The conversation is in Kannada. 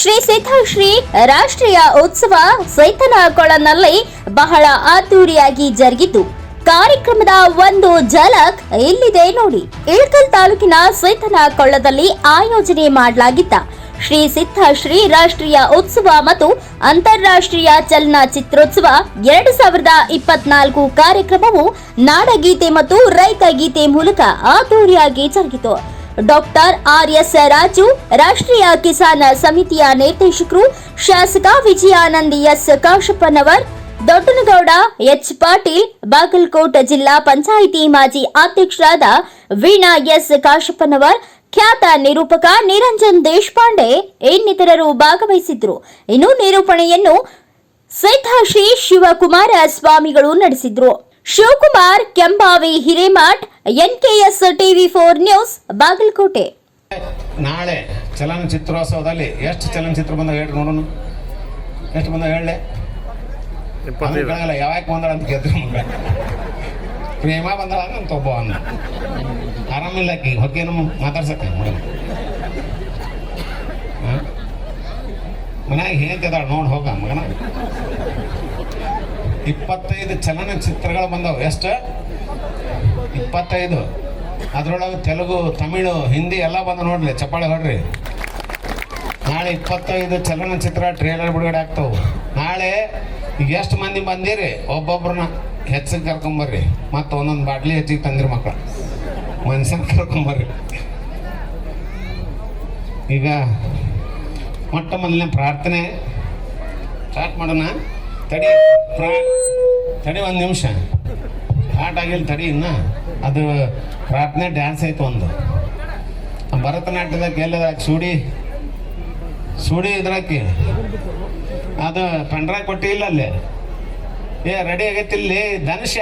ಶ್ರೀ ಸಿದ್ಧಶ್ರೀ ರಾಷ್ಟ್ರೀಯ ಉತ್ಸವ ಸೈತನಕೊಳನಲ್ಲಿ ಬಹಳ ಅದ್ದೂರಿಯಾಗಿ ಜರುಗಿತು ಕಾರ್ಯಕ್ರಮದ ಒಂದು ಝಲಕ್ ಇಲ್ಲಿದೆ ನೋಡಿ. ಇಳಕಲ್ ತಾಲೂಕಿನ ಸೈತನಕೊಳ್ಳದಲ್ಲಿ ಆಯೋಜನೆ ಮಾಡಲಾಗಿದ್ದ ಶ್ರೀ ಸಿದ್ಧಶ್ರೀ ರಾಷ್ಟ್ರೀಯ ಉತ್ಸವ ಮತ್ತು ಅಂತಾರಾಷ್ಟ್ರೀಯ ಚಲನಚಿತ್ರೋತ್ಸವ ಎರಡು ಸಾವಿರದ ಇಪ್ಪತ್ನಾಲ್ಕು ಕಾರ್ಯಕ್ರಮವು ನಾಡಗೀತೆ ಮತ್ತು ರೈತ ಗೀತೆ ಮೂಲಕ ಅದ್ದೂರಿಯಾಗಿ ಜರುಗಿತು. ಡಾಕ್ಟರ್ ಆರ್ ಎಸ್ ರಾಜು ರಾಷ್ಟ್ರೀಯ ಕಿಸಾನ್ ಸಮಿತಿಯ ನಿರ್ದೇಶಕರು ಶಾಸಕ ವಿಜಯಾನಂದ್ ಎಸ್ ಕಾಶಪ್ಪನವರ್, ದೊಡ್ಡನಗೌಡ ಎಚ್ ಪಾಟೀಲ್, ಬಾಗಲಕೋಟ್ ಜಿಲ್ಲಾ ಪಂಚಾಯಿತಿ ಮಾಜಿ ಅಧ್ಯಕ್ಷರಾದ ವೀಣಾ ಎಸ್ ಕಾಶಪ್ಪನವರ್, ಖ್ಯಾತ ನಿರೂಪಕ ನಿರಂಜನ್ ದೇಶಪಾಂಡೆ ಇನ್ನಿತರರು ಭಾಗವಹಿಸಿದ್ರು ಇನ್ನು ನಿರೂಪಣೆಯನ್ನು ಸಿದ್ಧಶ್ರೀ ಶಿವಕುಮಾರ ಸ್ವಾಮಿಗಳು ನಡೆಸಿದ್ರು. Shivakumar Kembavi Hiremath NKS TV four news Bagalkote. ನಾಳೆ ಚಲನಚಿತ್ರೋತ್ಸವದಲ್ಲಿ ಎಷ್ಟು ಚಲನಚಿತ್ರ ಬಂದ ಹೇಳಿ ನೋಡೋಣ. ಎಷ್ಟು ಬಂದ ಹೇಳಲೆ? ಯಾವಾಗ ಬಂದ ಅಂತ ಕೇಳ್ತೀವಿ ಮಗ ಪ್ರೇಮ ಬಂದಳ ಅಂತ ಒಬ್ಬ ಅನ್ನ ಆರಾಮಿಲ್ಲ ಆಕಿ ನಮ್ಮ ಮಾತಾಡ್ಸಕ್ಕೆ ಮಗನ ಮನ್ಯಾಗ ಹೇಳ್ತಿದ್ದಾಳೆ ನೋಡಿ ಹೋಗ ಮಗನ. ಇಪ್ಪತ್ತೈದು ಚಲನಚಿತ್ರಗಳು ಬಂದವು. ಎಷ್ಟು? ಇಪ್ಪತ್ತೈದು. ಅದ್ರೊಳಗೆ ತೆಲುಗು, ತಮಿಳು, ಹಿಂದಿ ಎಲ್ಲ ಬಂದು ನೋಡ್ರಿ, ಚಪ್ಪಾಳೆ ಹೊಡ್ರಿ. ನಾಳೆ ಇಪ್ಪತ್ತೈದು ಚಲನಚಿತ್ರ ಟ್ರೇಲರ್ ಬಿಡುಗಡೆ ಆಗ್ತವೆ. ನಾಳೆ ಈಗ ಎಷ್ಟು ಮಂದಿ ಬಂದಿರಿ? ಒಬ್ಬೊಬ್ರನ್ನ ಹೆಚ್ಚಿಗೆ ಕರ್ಕೊಂಬರ್ರಿ. ಮತ್ತು ಒಂದೊಂದು ಬಾಟ್ಲಿ ಹೆಚ್ಚಿಗೆ ತಂದಿರಿ ಮಕ್ಕಳು ಮನುಷ್ಯನ ಕರ್ಕೊಂಬರ್ರಿ. ಈಗ ಮೊಟ್ಟ ಮೊದಲನೇ ಪ್ರಾರ್ಥನೆ. ಸ್ಟಾರ್ಟ್ ಮಾಡೋಣ. ತಡಿ ಪ್ರಾ ತಡಿ ಒಂದು ನಿಮಿಷ. ಸ್ಟಾರ್ಟ್ ಆಗಿಲ್ಲ ತಡಿ ಇನ್ನ. ಅದು ಪ್ರಾರ್ಥನೆ ಡ್ಯಾನ್ಸ್ ಐತೆ ಒಂದು. ಭರತನಾಟ್ಯದಾಗ ಎಲ್ಲದ ಸೂಡಿ ಸೂಡಿ ಇದ್ರಾಕಿ. ಅದು ಪಂಡ್ರಾಗ ಕೊಟ್ಟಿಲ್ಲ ಅಲ್ಲೇ. ಏ ರೆಡಿ ಆಗೈತಿ ಇಲ್ಲಿ ಧನುಷ